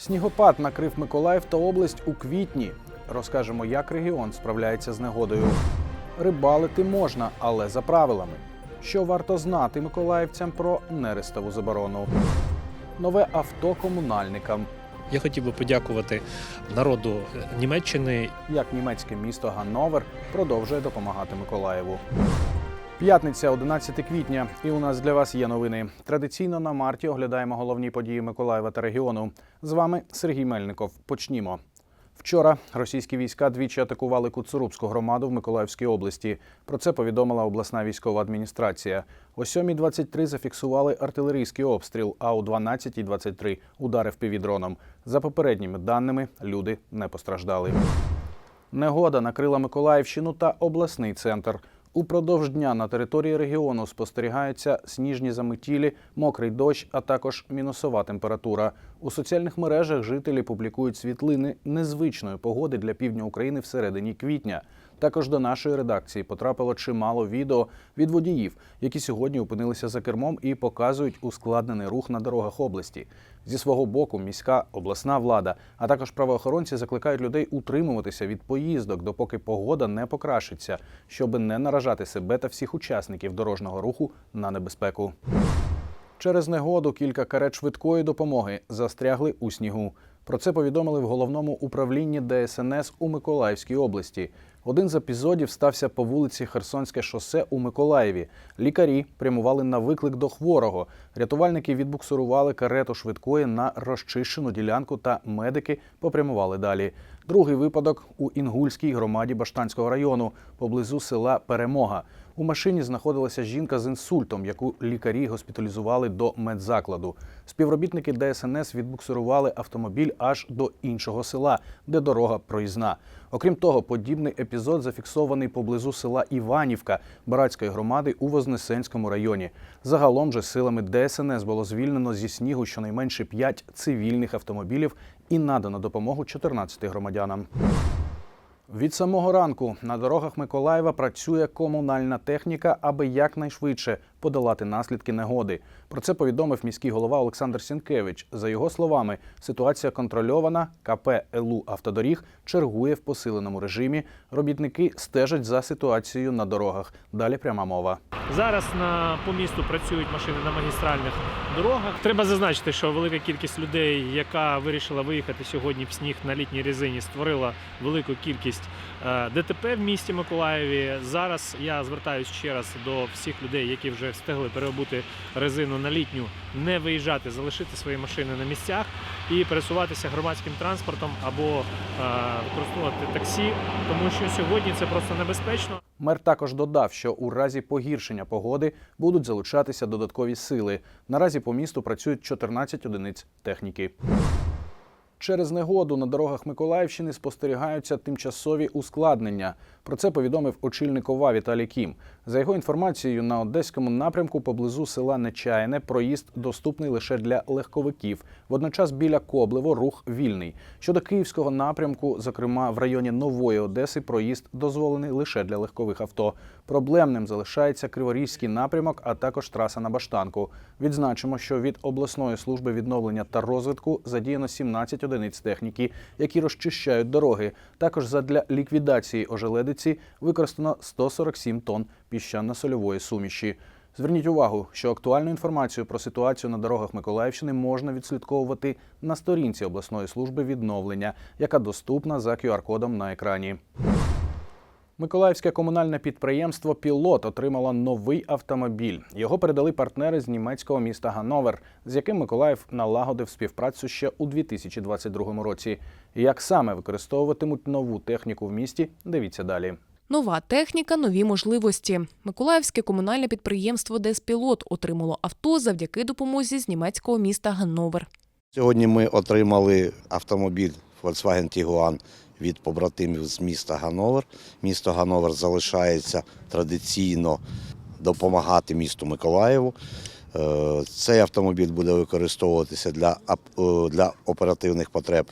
Снігопад накрив Миколаїв та область у квітні. Розкажемо, як регіон справляється з негодою. Рибалити можна, але за правилами. Що варто знати миколаївцям про нерестову заборону? Нове авто комунальникам. Я хотів би подякувати народу Німеччини Як німецьке місто Ганновер продовжує допомагати Миколаєву. П'ятниця, 11 квітня, і у нас для вас є новини. Традиційно на марті оглядаємо головні події Миколаєва та регіону. З вами Сергій Мельников. Почнімо. Вчора російські війська двічі атакували Куцурубську громаду в Миколаївській області. Про це повідомила обласна військова адміністрація. О 7.23 зафіксували артилерійський обстріл, а о 12.23 – удари впівдроном. За попередніми даними, люди не постраждали. Негода накрила Миколаївщину та обласний центр. Упродовж дня на території регіону спостерігаються сніжні заметілі, мокрий дощ, а також мінусова температура. У соціальних мережах жителі публікують світлини незвичної погоди для півдня України всередині квітня. Також до нашої редакції потрапило чимало відео від водіїв, які сьогодні опинилися за кермом і показують ускладнений рух на дорогах області. Зі свого боку, міська обласна влада, а також правоохоронці закликають людей утримуватися від поїздок, допоки погода не покращиться, щоби не наражати себе та всіх учасників дорожнього руху на небезпеку. Через негоду кілька карет швидкої допомоги застрягли у снігу. Про це повідомили в головному управлінні ДСНС у Миколаївській області. Один з епізодів стався по вулиці Херсонське шосе у Миколаєві. Лікарі прямували на виклик до хворого. Рятувальники відбуксурували карету швидкої на розчищену ділянку, та медики попрямували далі. Другий випадок у Інгульській громаді Баштанського району поблизу села Перемога. У машині знаходилася жінка з інсультом, яку лікарі госпіталізували до медзакладу. Співробітники ДСНС відбуксирували автомобіль аж до іншого села, де дорога проїзна. Окрім того, подібний епізод зафіксований поблизу села Іванівка Братської громади у Вознесенському районі. Загалом же силами ДСНС було звільнено зі снігу щонайменше 5 цивільних автомобілів і надано допомогу 14 громадянам. Від самого ранку на дорогах Миколаєва працює комунальна техніка, аби якнайшвидше подолати наслідки негоди. Про це повідомив міський голова Олександр Сінкевич. За його словами, ситуація контрольована. КП ЛУ Автодоріг чергує в посиленому режимі. Робітники стежать за ситуацією на дорогах. Далі пряма мова. Зараз на по місту працюють машини на магістральних дорогах. Треба зазначити, що велика кількість людей, яка вирішила виїхати сьогодні в сніг на літній резині, створила велику кількість е, ДТП в місті Миколаєві. Зараз я звертаюся ще раз до всіх людей, які вже встигли переобути резину на літню, не виїжджати, залишити свої машини на місцях і пересуватися громадським транспортом або е, використовувати таксі, тому що сьогодні це просто небезпечно. Мер також додав, що у разі погіршення погоди будуть залучатися додаткові сили. Наразі по місту працюють 14 одиниць техніки. Через негоду на дорогах Миколаївщини спостерігаються тимчасові ускладнення. Про це повідомив очільник ОВА Віталій Кім. За його інформацією, на одеському напрямку поблизу села Нечаяне проїзд доступний лише для легковиків. Водночас біля Коблево рух вільний. Щодо київського напрямку, зокрема в районі Нової Одеси, проїзд дозволений лише для легкових авто. Проблемним залишається Криворізький напрямок, а також траса на Баштанку. Відзначимо, що від обласної служби відновлення та розвитку задіяно 17 одиниць техніки, які розчищають дороги. Також задля ліквідації ожеледиці використано 147 тонн піщано-сольової суміші. Зверніть увагу, що актуальну інформацію про ситуацію на дорогах Миколаївщини можна відслідковувати на сторінці обласної служби відновлення, яка доступна за QR-кодом на екрані. Миколаївське комунальне підприємство Пілот отримало новий автомобіль. Його передали партнери з німецького міста Ганновер, з яким Миколаїв налагодив співпрацю ще у 2022 році. Як саме використовуватимуть нову техніку в місті? Дивіться далі. Нова техніка, нові можливості. Миколаївське комунальне підприємство Деспілот отримало авто завдяки допомозі з німецького міста Ганновер. Сьогодні ми отримали автомобіль Volkswagen Tiguan від побратимів з міста Ганновер. Місто Ганновер залишається традиційно допомагати місту Миколаєву. Е, Цей автомобіль буде використовуватися для, е, для оперативних потреб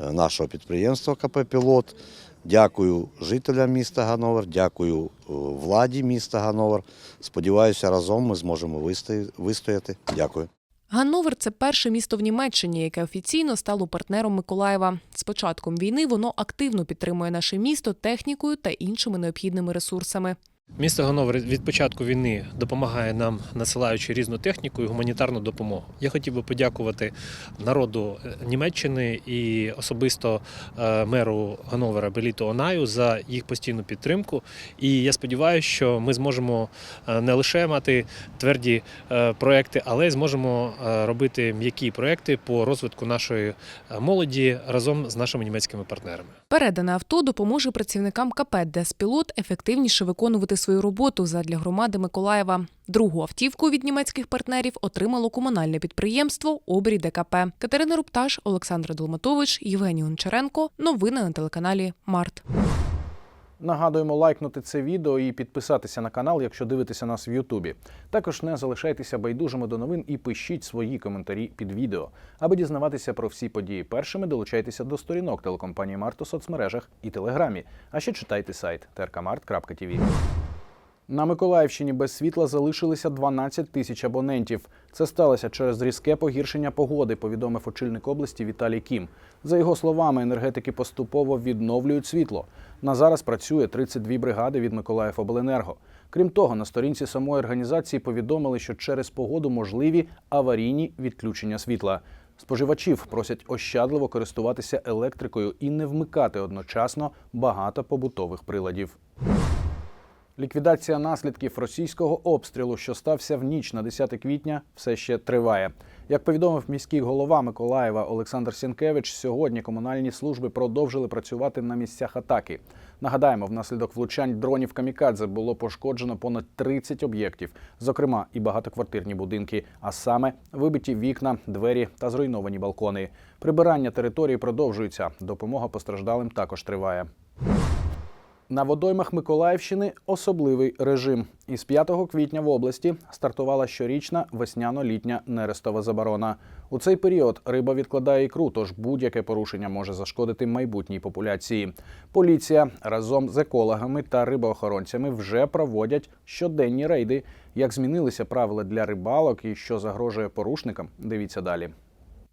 е, нашого підприємства КП Пілот. Дякую жителям міста Ганновер, дякую владі міста Ганновер. Сподіваюся, разом ми зможемо вистояти. Дякую. Ганновер це перше місто в Німеччині, яке офіційно стало партнером Миколаєва. З початком війни воно активно підтримує наше місто технікою та іншими необхідними ресурсами. Місто Ганновер від початку війни допомагає нам, насилаючи різну техніку і гуманітарну допомогу. Я хотів би подякувати народу е, Німеччини і особисто е, меру Ганновера Беліту Онаю за їх постійну підтримку. І я сподіваюся, що ми зможемо е, не лише мати тверді проекти, але й зможемо робити м'які проекти по розвитку нашої молоді разом з нашими німецькими партнерами. Передане авто допоможе працівникам КП «Деспілот» ефективніше виконувати свою роботу задля громади Миколаєва. Другу автівку від німецьких партнерів отримало комунальне підприємство Обрій ДКП. Катерина Рупташ, Олександр Долматович, Євгеній Гончаренко. Новини на телеканалі Март. Нагадуємо лайкнути це відео і підписатися на канал, якщо дивитеся нас в Ютубі. Також не залишайтеся байдужими до новин і пишіть свої коментарі під відео. Аби дізнаватися про всі події першими, долучайтеся до сторінок телекомпанії Март у соцмережах і Телеграмі. А ще читайте сайт trkmart.tv. На Миколаївщині без світла залишилися 12 тисяч абонентів. Це сталося через різке погіршення погоди, повідомив очільник області Віталій Кім. За його словами, енергетики поступово відновлюють світло. На зараз працює 32 бригади від Миколаївобленерго. Крім того, на сторінці самої організації повідомили, що через погоду можливі аварійні відключення світла. Споживачів просять ощадливо користуватися електрикою і не вмикати одночасно багато побутових приладів. Ліквідація наслідків російського обстрілу, що стався в ніч на 10 квітня, все ще триває. Як повідомив міський голова Миколаєва Олександр Сінкевич, сьогодні комунальні служби продовжили працювати на місцях атаки. Нагадаємо, внаслідок влучань дронів камікадзе було пошкоджено понад 30 об'єктів, зокрема і багатоквартирні будинки, а саме вибиті вікна, двері та зруйновані балкони. Прибирання території продовжується. Допомога постраждалим також триває. На водоймах Миколаївщини особливий режим. Із 5 квітня в області стартувала щорічна весняно-літня нерестова заборона. У цей період риба відкладає ікру, тож будь-яке порушення може зашкодити майбутній популяції. Поліція разом з екологами та рибоохоронцями вже проводять щоденні рейди. Як змінилися правила для рибалок і що загрожує порушникам, дивіться далі.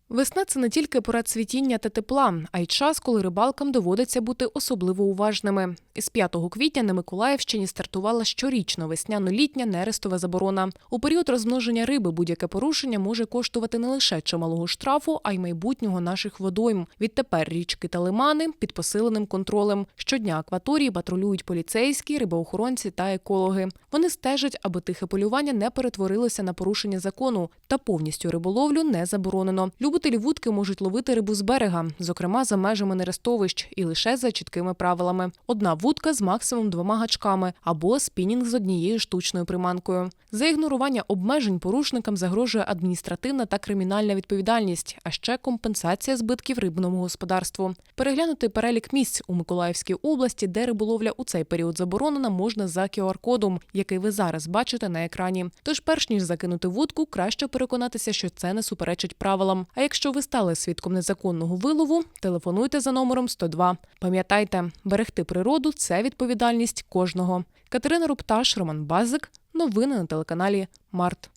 Весна це не тільки пора цвітіння та тепла, а й час, коли рибалкам доводиться бути особливо уважними. Із 5 квітня на Миколаївщині стартувала щорічна весняно-літня нерестова заборона. У період розмноження риби будь-яке порушення може коштувати не лише чималого штрафу, а й майбутнього наших водойм. Відтепер річки та лимани під посиленим контролем. Щодня акваторії патрулюють поліцейські, рибоохоронці та екологи. Вони стежать, аби тихе полювання не перетворилося на порушення закону, та повністю риболовлю не заборонено. Любителі вудки можуть ловити рибу з берега, зокрема за межами нерестовищ, і лише за чіткими правилами. Одна вудка з максимум двома гачками або спінінг з однією штучною приманкою. За ігнорування обмежень порушникам загрожує адміністративна та кримінальна відповідальність, а ще компенсація збитків рибному господарству. Переглянути перелік місць у Миколаївській області, де риболовля у цей період заборонена, можна за QR-кодом, який ви зараз бачите на екрані. Тож, перш ніж закинути вудку, краще переконатися, що це не суперечить правилам. А якщо ви стали свідком незаконного вилову, телефонуйте за номером 102. Пам'ятайте, берегти природу це відповідальність кожного. Катерина Рупташ, Роман Базик. Новини на телеканалі Март.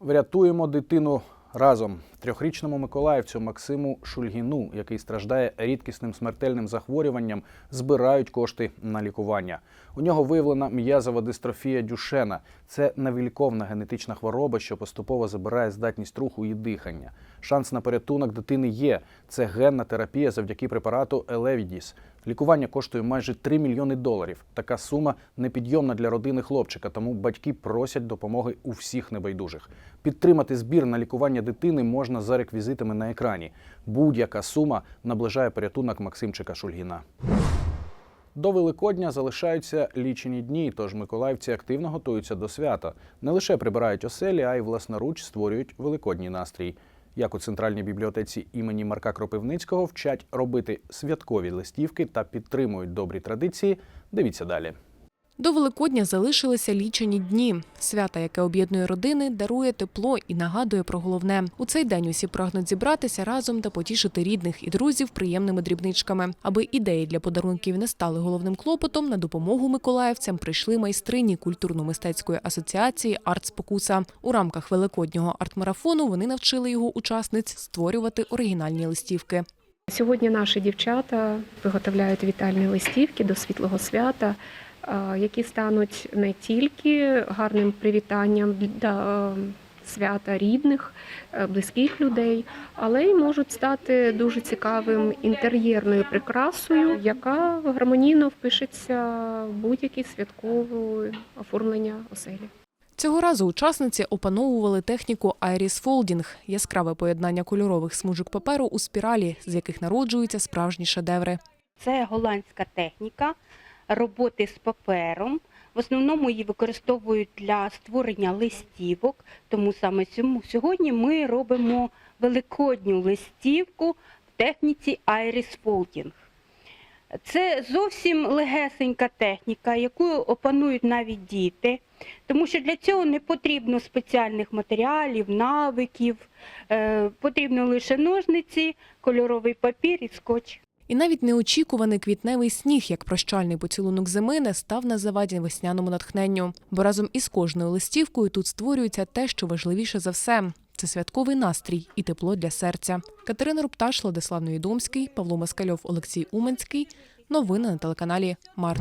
Врятуємо дитину разом. Трьохрічному миколаївцю Максиму Шульгіну, який страждає рідкісним смертельним захворюванням, збирають кошти на лікування. У нього виявлена м'язова дистрофія Дюшена. Це невіліковна генетична хвороба, що поступово забирає здатність руху і дихання. Шанс на порятунок дитини є. Це генна терапія завдяки препарату Елевідіс. Лікування коштує майже 3 мільйони доларів. Така сума непідйомна для родини хлопчика, тому батьки просять допомоги у всіх небайдужих. Підтримати збір на лікування дитини можна за реквізитами на екрані. Будь-яка сума наближає порятунок Максимчика Шульгіна. До Великодня залишаються лічені дні, тож миколаївці активно готуються до свята. Не лише прибирають оселі, а й власноруч створюють великодній настрій. Як у центральній бібліотеці імені Марка Кропивницького вчать робити святкові листівки та підтримують добрі традиції. Дивіться далі. До Великодня залишилися лічені дні. Свята, яке об'єднує родини, дарує тепло і нагадує про головне. У цей день усі прагнуть зібратися разом та потішити рідних і друзів приємними дрібничками. Аби ідеї для подарунків не стали головним клопотом, на допомогу миколаївцям прийшли майстрині культурно-мистецької асоціації «Артспокуса». У рамках великоднього артмарафону вони навчили його учасниць створювати оригінальні листівки. Сьогодні наші дівчата виготовляють вітальні листівки до світлого свята, які стануть не тільки гарним привітанням для е, свята рідних, е, близьких людей, але й можуть стати дуже цікавим інтер'єрною прикрасою, яка гармонійно впишеться в будь-яке святкове оформлення оселі. Цього разу учасниці опановували техніку Iris Folding – яскраве поєднання кольорових смужок паперу у спіралі, з яких народжуються справжні шедеври. Це голландська техніка роботи з папером. В основному її використовують для створення листівок, тому саме сьогодні ми робимо великодню листівку в техніці Iris Folding. Це зовсім легесенька техніка, яку опанують навіть діти, тому що для цього не потрібно спеціальних матеріалів, навиків, е, потрібно лише ножниці, кольоровий папір і скотч. І навіть неочікуваний квітневий сніг, як прощальний поцілунок зими, не став на заваді весняному натхненню. Бо разом із кожною листівкою тут створюється те, що важливіше за все. Це святковий настрій і тепло для серця. Катерина Рупташ, Владислав Новідомський, Павло Москальов, Олексій Уменський. Новини на телеканалі Март.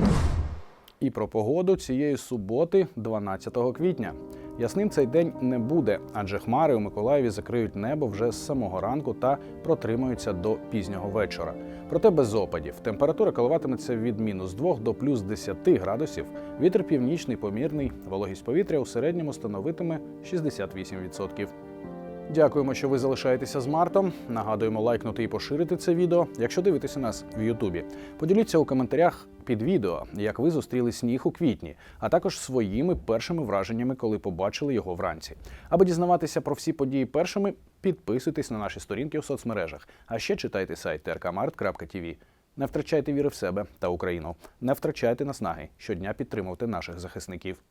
І про погоду цієї суботи, 12 квітня. Ясним цей день не буде, адже хмари у Миколаєві закриють небо вже з самого ранку та протримаються до пізнього вечора. Проте без опадів. Температура коливатиметься від мінус 2 до плюс 10 градусів. Вітер північний помірний, вологість повітря у середньому становитиме 68%. Дякуємо, що ви залишаєтеся з Мартом. Нагадуємо лайкнути і поширити це відео, якщо дивитеся нас в Ютубі. Поділіться у коментарях під відео, як ви зустріли сніг у квітні, а також своїми першими враженнями, коли побачили його вранці. Аби дізнаватися про всі події першими, підписуйтесь на наші сторінки у соцмережах, а ще читайте сайт trkmart.tv. Не втрачайте віри в себе та Україну. Не втрачайте наснаги щодня підтримувати наших захисників.